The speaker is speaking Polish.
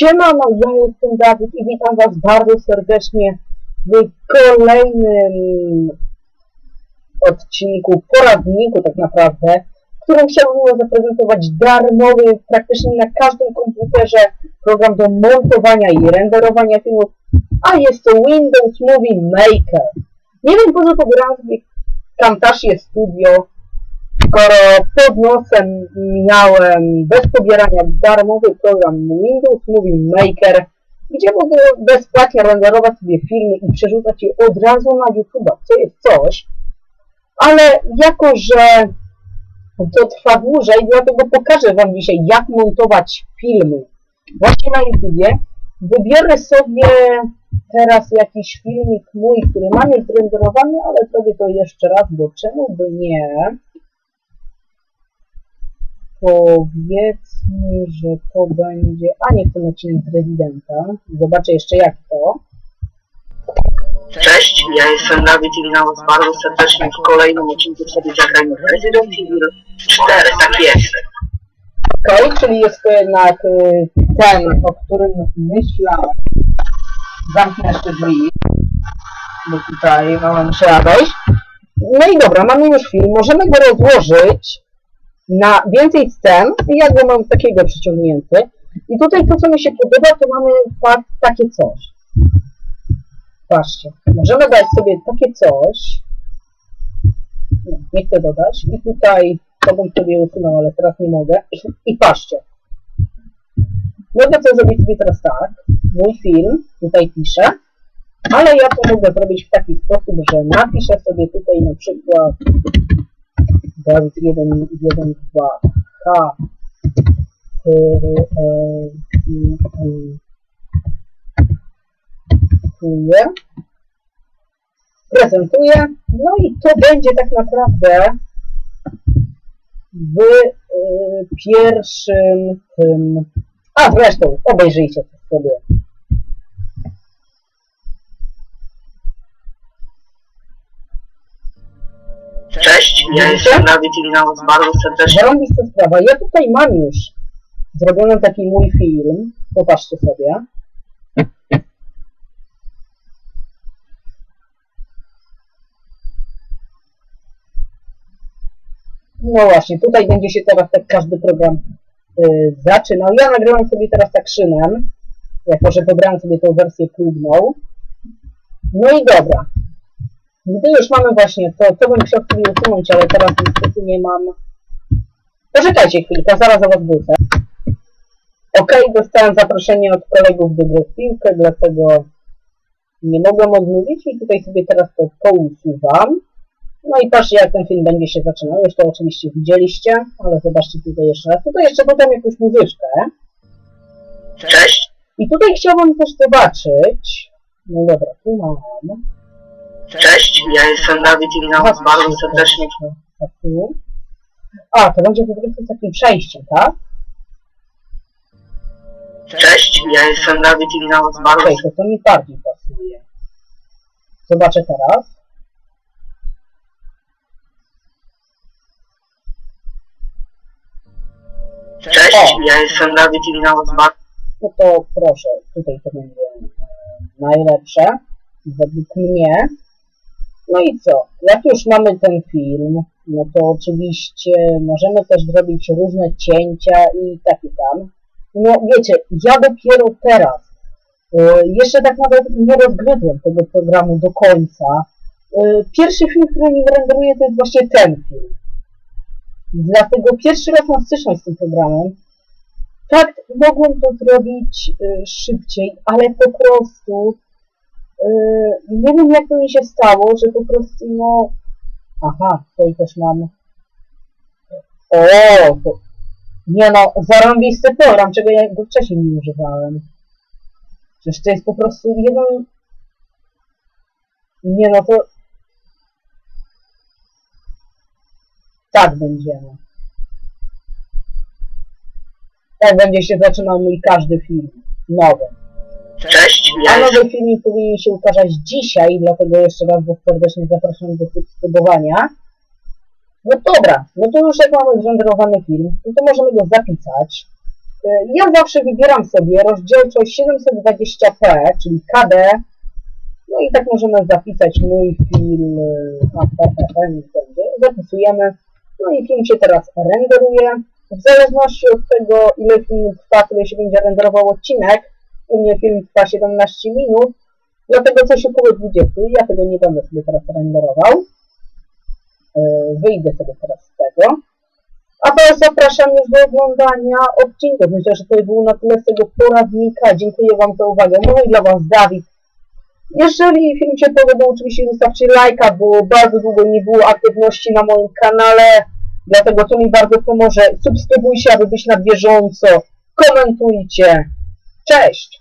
Siemano, ja jestem Dawid i witam Was bardzo serdecznie w kolejnym odcinku, poradniku tak naprawdę, w którym chciałbym zaprezentować darmowy, praktycznie na każdym komputerze program do montowania i renderowania filmów, a jest to Windows Movie Maker. Nie wiem po co pobierałem sobie Camtasia Studio, skoro pod nosem miałem bez pobierania darmowy program Windows Movie Maker, gdzie mogę bezpłatnie renderować sobie filmy i przerzucać je od razu na YouTube, co jest coś. Ale jako, że to trwa dłużej, dlatego pokażę Wam dzisiaj, jak montować filmy właśnie na YouTubie. Wybiorę sobie teraz jakiś filmik mój, który mam już zrenderowany, ale zrobię to jeszcze raz, bo czemu by nie? Powiedzmy, że to będzie... A nie ten odcinek Rezydenta. Zobaczę jeszcze jak to. Cześć, ja jestem Dawid i witam Was bardzo serdecznie w kolejnym odcinku sobie zagrajmy Resident Evil 4, tak jest. Okej, czyli jest to jednak y, ten, o którym myślałem. Zamknę jeszcze drzwi, bo tutaj no, muszę dojść. No i dobra, mamy już film, możemy go rozłożyć na więcej scen i ja go mam takiego przyciągnięty. I tutaj to, co mi się podoba, to mamy takie coś. Patrzcie, możemy dać sobie takie coś. Nie, nie chcę dodać. I tutaj to bym sobie usunął, ale teraz nie mogę. I patrzcie. Mogę to zrobić sobie teraz tak. Mój film, tutaj piszę. Ale ja to mogę zrobić w taki sposób, że napiszę sobie tutaj na przykład Dawid 1, 1, 2, H, prezentuję. Prezentuję. No i to będzie tak naprawdę w y, pierwszym tym... A zresztą, obejrzyjcie to sobie. Ja jestem Dawid i witam Was bardzo serdecznie. Zarąbista sprawa. Ja tutaj mam już zrobiony taki mój film. Popatrzcie sobie. No właśnie, tutaj będzie się teraz tak każdy program y, zaczynał. Ja nagrywam sobie teraz tak szynem, jako że wybrałem sobie tą wersję próbną. No i dobra. Gdy już mamy właśnie to, to bym chciał sobie usunąć, ale teraz niestety nie mam... Poczekajcie chwilkę, zaraz o was wrócę. Ok, dostałem zaproszenie od kolegów do gry w piłkę, dlatego nie mogłem odmówić i tutaj sobie teraz to pousuwam. No i patrzcie jak ten film będzie się zaczynał. Już to oczywiście widzieliście, ale zobaczcie tutaj jeszcze raz. Tutaj jeszcze dodam jakąś muzyczkę. Cześć, I tutaj chciałbym też zobaczyć... No dobra, tu mam... cześć, ja jestem Dawid i witam Was bardzo serdecznie. A to będzie po prostu takim przejściem, tak? Cześć, ja jestem Dawid i witam Was bardzo Okej, to to mi bardziej pasuje. Zobaczę teraz. Cześć, ja jestem Dawid i witam Was bardzo No to proszę, tutaj to będzie e, najlepsze według mnie. No i co? Jak już mamy ten film, no to oczywiście możemy też zrobić różne cięcia i takie tam. No wiecie, ja dopiero teraz, e, jeszcze tak nawet nie rozgryzłem tego programu do końca. E, Pierwszy film, który nim renderuję, to jest właśnie ten film. Dlatego pierwszy raz mam styczność z tym programem. Tak, mogłem to zrobić y, szybciej, ale po prostu y, nie wiem jak to mi się stało, że po prostu no... Aha, tutaj też mam... O, to... Nie no, zarąbisty program, czego ja go wcześniej nie używałem. Przecież to jest po prostu jeden... Nie no, to... Tak będziemy. Tak będzie się zaczynał mój każdy film. Nowy. Cześć, A nowy filmik powinien się ukazać dzisiaj, dlatego jeszcze raz Was serdecznie zapraszam do subskrybowania. No dobra, no to już jak mamy zrenderowany film, no to możemy go zapisać. Y, Ja zawsze wybieram sobie rozdzielczość 720p, czyli KD. No i tak możemy zapisać mój film, a, PPP niech będzie. Zapisujemy. No i film się teraz renderuje. W zależności od tego, ile film trwa, tyle się będzie renderował odcinek. U mnie film trwa 17 minut, dlatego coś około 20. Ja tego nie będę sobie teraz renderował. Y, Wyjdę sobie teraz z tego. A teraz zapraszam już do oglądania odcinków. Myślę, że to było na tyle z tego poradnika. Dziękuję Wam za uwagę. Mówię dla Was Dawid. Jeżeli film się podobał, oczywiście zostawcie lajka, bo bardzo długo nie było aktywności na moim kanale. Dlatego to mi bardzo pomoże. Subskrybujcie, aby być na bieżąco. Komentujcie. Cześć!